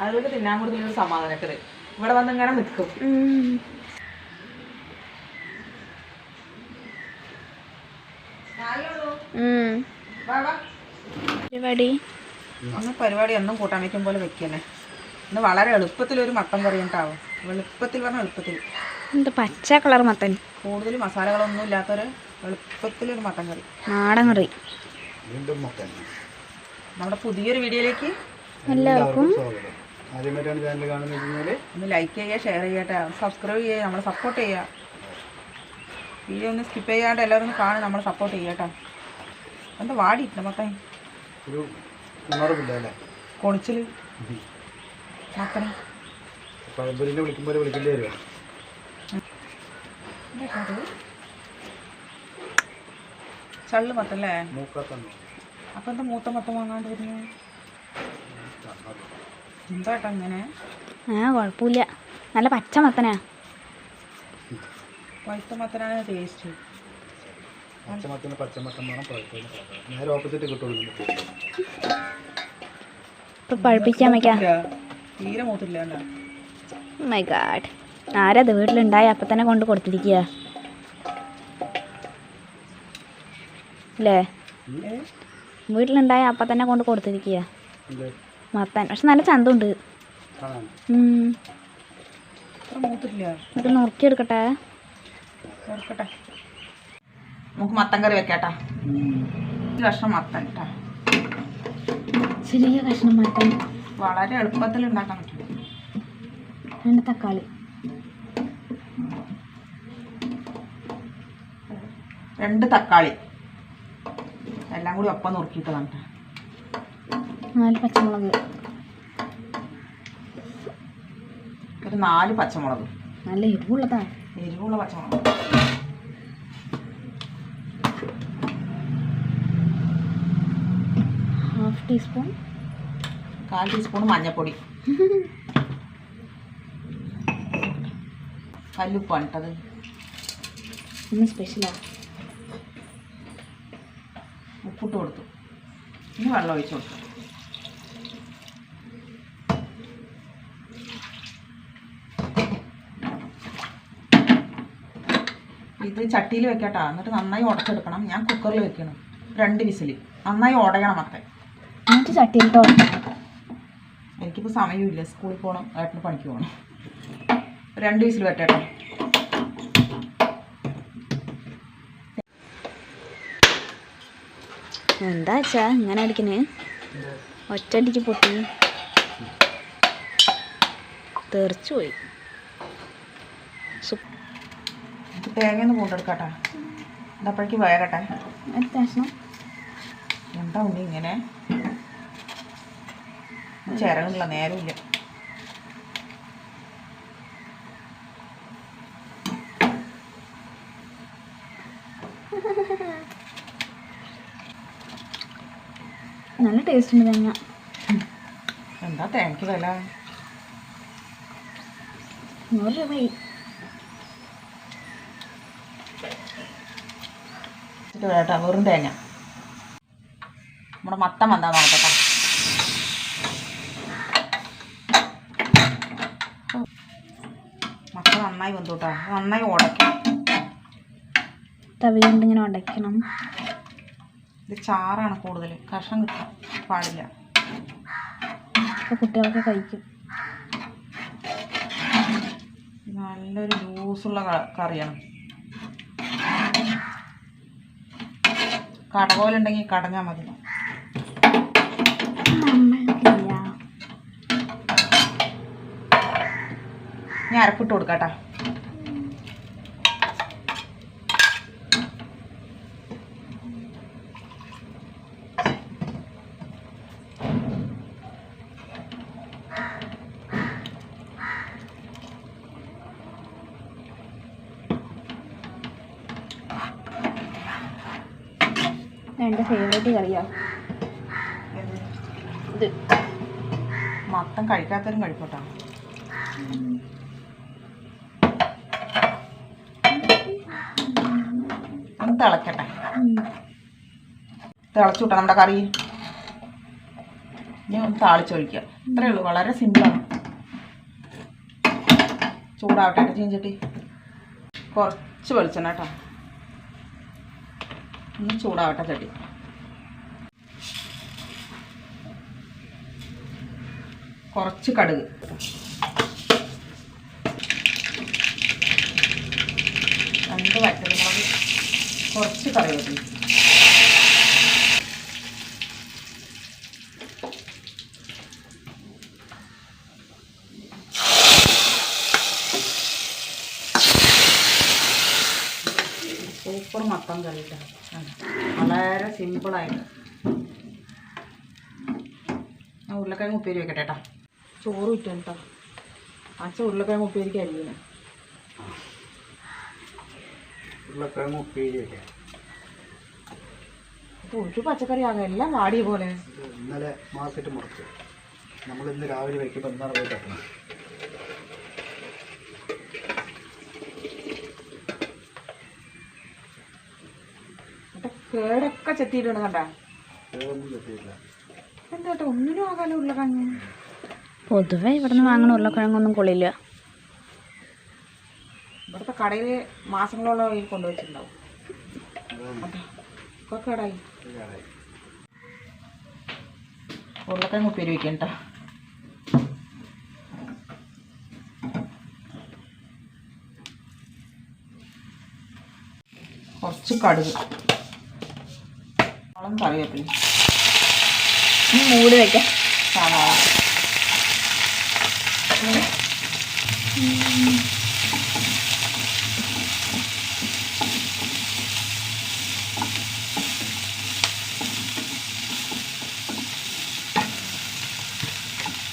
അതുകൊണ്ട് തിന്നാൻ കൊടുത്തൊരു സമാധാനക്കത്. ഇവിടെ വന്ന് ഇങ്ങനെ നിൽക്കും പരിപാടി? അന്ന് പരിപാടി എന്നും കൂട്ടാൻ വയ്ക്കും പോലെ വെക്കല്ലേ. ഇന്ന് വളരെ എളുപ്പത്തിൽ ഒരു മട്ടൻ കറി ഉണ്ടാവും. എളുപ്പത്തിൽ പറഞ്ഞാൽ എളുപ്പത്തിൽ. എന്താ പച്ച കളർ മത്തൻ. കൂടുതൽ മസാലകളൊന്നും ഇല്ലാത്തൊരു എളുപ്പത്തിൽ ഒരു മട്ടൻ കറി. നാടൻ കറി. വീണ്ടും മട്ടൻ നമ്മുടെ പുതിയൊരു വീഡിയോയിലേക്ക് എല്ലാവർക്കും സ്വാഗതം. ആദ്യമായിട്ടാണ് ചാനൽ കാണുന്നത് ഒന്ന് ലൈക്ക് ചെയ്യുക ഷെയർ ചെയ്യട്ടെ സബ്സ്ക്രൈബ് ചെയ്യുക നമ്മളെ സപ്പോർട്ട് ചെയ്യുക. വീഡിയോ ഒന്ന് സ്കിപ്പ് ചെയ്യാണ്ട് എല്ലാവരും ഒന്ന് കാണും നമ്മളെ സപ്പോർട്ട് ചെയ്യട്ടെ എന്താ വാടിയിട്ടില്ല മത്തൻ? ഒരു ഉണർവില്ല കൊണിച്ചിൽ വിളിക്കുമ്പോൾ വിളിക്കേണ്ടി വരുമോ ചള്ള് മത്തല്ലേ? അപ്പം എന്താ മൂത്ത മത്തം വാങ്ങാണ്ട് വരുന്നത് എന്താട്ടാ അങ്ങനെ ആ കുഴപ്പമില്ല നല്ല പച്ച മത്തനാ. പഴുത്ത മത്തനാണ് ടേസ്റ്റ് പച്ചമത്തിന് പച്ചമത്തം വേണം പഴുത്തതിന് പഴം. നേരെ ഓപ്പോസിറ്റ് കിട്ടുള്ളൂ നമുക്ക്. ഇപ്പൊ പഴുപ്പിക്കാൻ വയ്ക്കാം തീരെ മൂത്തില്ല മൈ ഗാഡ് ആരാ അത് വീട്ടിലുണ്ടായി? അപ്പം തന്നെ കൊണ്ട് കൊടുത്തിരിക്കുക അല്ലേ വീട്ടിലുണ്ടായ അപ്പം തന്നെ കൊണ്ട് കൊടുത്തിരിക്കുക മത്താൻ. പക്ഷെ നല്ല ചന്തമുണ്ട്. എന്നിട്ട് നുറുക്കിയെടുക്കട്ടെ. നമുക്ക് മത്തൻ കറി വെക്കാട്ടാ. കഷ്ണം മത്തൻ കേട്ടാ ചെറിയ കഷ്ണം മത്തൻ. വളരെ എളുപ്പത്തിൽ ഉണ്ടാക്കാൻ പറ്റും. രണ്ട് തക്കാളി. രണ്ട് തക്കാളി. എല്ലാം കൂടി ഒപ്പം നുറുക്കിയിട്ടതാണ് ട്ടാ. നാല് പച്ചമുളക്. ഒരു നാല് പച്ചമുളക്. നല്ല എരിവുള്ളതാ. എരിവുള്ള പച്ചമുളക്. ഹാഫ് ടീസ്പൂൺ കാൽ ടീസ്പൂൺ മഞ്ഞൾപ്പൊടി കല്ലുപ്പാണ് കേട്ടത് ഇന്ന് സ്പെഷ്യലാ ഉപ്പിട്ട് കൊടുത്തു. ഇനി വെള്ളം ഒഴിച്ചു കൊടുത്തു. ഇത് ചട്ടിയിൽ വെക്കട്ടാ. എന്നിട്ട് നന്നായി ഉടച്ചെടുക്കണം. ഞാൻ കുക്കറിൽ വെക്കണം. രണ്ട് വിസിൽ നന്നായി ഉടയണം മത്തൻ എന്നിട്ട് ചട്ടിയിൽ എനിക്കിപ്പോൾ സമയമില്ല. സ്കൂളിൽ പോകണം ഏട്ടന് പണിക്ക് പോകണം രണ്ട് വിസിൽ വെട്ടേട്ടോ. എന്താ വെച്ചാ ഇങ്ങനെ അടിക്കണേ ഒറ്റടിക്ക് പൊട്ടി. തെറിച്ചു പോയി. തേങ്ങയൊന്ന് കൊണ്ടെടുക്കട്ടെ ഇതപ്പോഴേക്ക് വേഗട്ടെ അടുത്ത എന്താ ഉണ്ട് ഇങ്ങനെ? ചേരണില്ല നേരമില്ല. നല്ല ടേസ്റ്റ് ഉണ്ട് തേങ്ങ. എന്താ തേങ്ങയ്ക്ക് വില? നൂറ് രൂപയായി. വേട്ടാ വെറും തേങ്ങ. നമ്മുടെ മത്തം വന്നാ നോക്കട്ടെ മത്തം നന്നായി വന്നു കേട്ടോ നന്നായി ഉടയ്ക്കണം. തവി കൊണ്ട് ഇങ്ങനെ ഉടയ്ക്കണം. ഇത് ചാറാണ് കൂടുതൽ കഷ്ണം കിട്ടാൻ പാടില്ല. കുട്ടികളൊക്കെ കഴിക്കും. നല്ലൊരു ജ്യൂസുള്ള കറിയാണ്. കടകോലുണ്ടെങ്കിൽ കടഞ്ഞാൽ മതി. ഞാൻ അരപ്പിട്ട് കൊടുക്കാട്ടാ. എന്റെ ഫേവറേറ്റ് കറിയാണ് ഇത് മൊത്തം കഴിക്കാത്തവരും കഴിക്കോട്ടാ. തിളക്കട്ടെ. തിളച്ചു വിട്ടാ നമ്മുടെ കറി. ഇനി ഒന്ന് താളിച്ചൊഴിക്കുക ഇത്രയേ ഉള്ളൂ. വളരെ സിമ്പിളാണ് ചൂടാവട്ടെ ചീഞ്ചട്ടി കുറച്ച് വെളിച്ചെണ്ണ കേട്ടോ. ഒന്ന് ചൂടാവട്ടെ ചട്ടി കുറച്ച് കടുക്. രണ്ട് വറ്റൽമുളക്. കുറച്ച് കറിവേപ്പില. സൂപ്പർ മത്തം കറി. വളരെ സിമ്പിളായിട്ട് ആ ഉരുളക്കിഴങ്ങ് ഉപ്പേരി വെക്കട്ടെ കേട്ടോ ചോറ് വിറ്റാണ് കേട്ടോ അച്ഛൻ ഉരുളക്കിഴങ്ങ് ഉപ്പേരിക്ക് അരിയുന്നു ഉരുളക്കിഴങ്ങ് ഉപ്പേരി ഒരു പച്ചക്കറി ആകെ എല്ലാം വാടിയ പോലെ. ഇന്നലെ മാർക്കറ്റ് മുറിച്ചു. നമ്മൾ ഇന്ന് രാവിലെ വയ്ക്കുമ്പോൾ എന്താണ് പോയി തട്ടുന്നത് കേടൊക്കെ ചെത്തിയിട്ടുണ്ട് കണ്ട. എന്താട്ടോ ഒന്നിനും ആകാലോ ഉരുളക്കിഴങ്ങ്? പൊതുവെ ഇവിടുന്ന് വാങ്ങണ ഉരുളക്കിഴങ്ങൊന്നും കൊള്ളില്ല. ഇവിടുത്തെ കടയിൽ മാസങ്ങളോളം ഈ കൊണ്ടുവച്ചിട്ടുണ്ടാവും. ഒക്കെ കേടായി. ഉരുളക്കിഴങ്ങ് ഉപ്പേരി വെക്കണ്ട കുറച്ച് കടുക്. വളം കറിവേപ്പില ഇനി മൂട് വെക്കാം. സവാള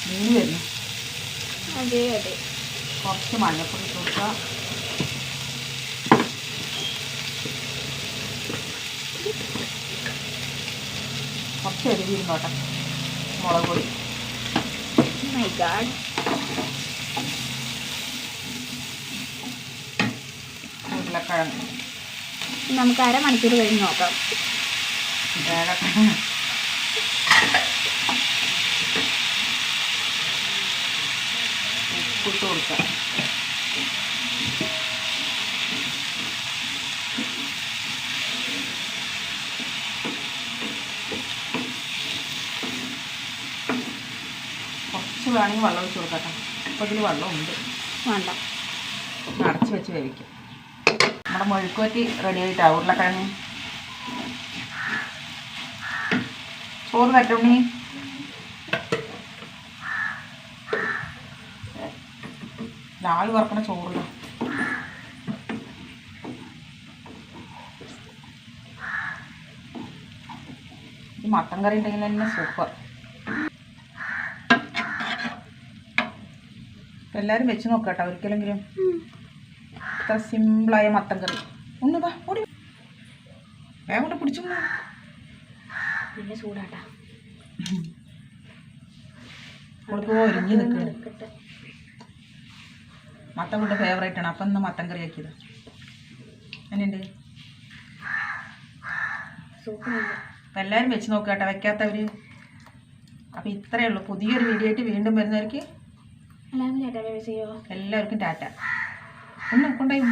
മീൻ വരുന്നു. അതെ അതെ. കുറച്ച് മഞ്ഞപ്പൊടി കൊടുക്കുക. കുറച്ച് എരിവിരുന്നോട്ടെ മുളക് പൊടി. മൈ ഗാഡ് ഉരുളക്കിഴങ്ങ്. നമുക്ക് അരമണിക്കൂർ കഴിഞ്ഞ് നോക്കാം. ഉപ്പിട്ട് കൊടുക്കുക കുറച്ച് വേണമെങ്കിൽ വെള്ളം ഒഴിച്ച് കൊടുക്കട്ടെ അപ്പോൾ ഇതിൽ വെള്ളമുണ്ട്. വേണ്ട. അടച്ച് വെച്ച് വേവിക്കും. നമ്മുടെ മെഴുക്കുവറ്റി റെഡി ആയിട്ടാവും ഉരുളക്കിഴങ്ങ്. ചോറ് തട്ടുണ്ണി രാവിലെ വറക്കണ ചോറ് ഈ മട്ടൻ കറി ഉണ്ടെങ്കിൽ തന്നെ സൂപ്പർ എല്ലാവരും വെച്ച് നോക്കാട്ടോ ഒരിക്കലെങ്കിലും. ഇത്ര സിമ്പിളായ മത്തൻ കറി. ഒന്ന് വാ ഓടി വേഗം കൊണ്ട് പിടിച്ചു പിന്നെ ചൂടാട്ടാ. അവൾക്ക് ഒരുങ്ങി നിൽക്കുകയാണ് മത്തൻ കൊണ്ട് ഫേവറേറ്റ് ആണ്. അപ്പം ഇന്ന് മത്തൻ കറി ആക്കിയത് എന്നുണ്ട് അപ്പം എല്ലാവരും വെച്ച് നോക്കാട്ടോ കേട്ടോ വെക്കാത്തവർ അപ്പം ഇത്രയേ ഉള്ളൂ. പുതിയൊരു വീഡിയോ ആയിട്ട് വീണ്ടും വരുന്നവർക്ക് ചേട്ടാ ചെയ്യോ? എല്ലാവർക്കും ടാറ്റ. ഒന്ന് കൊണ്ടുപോയി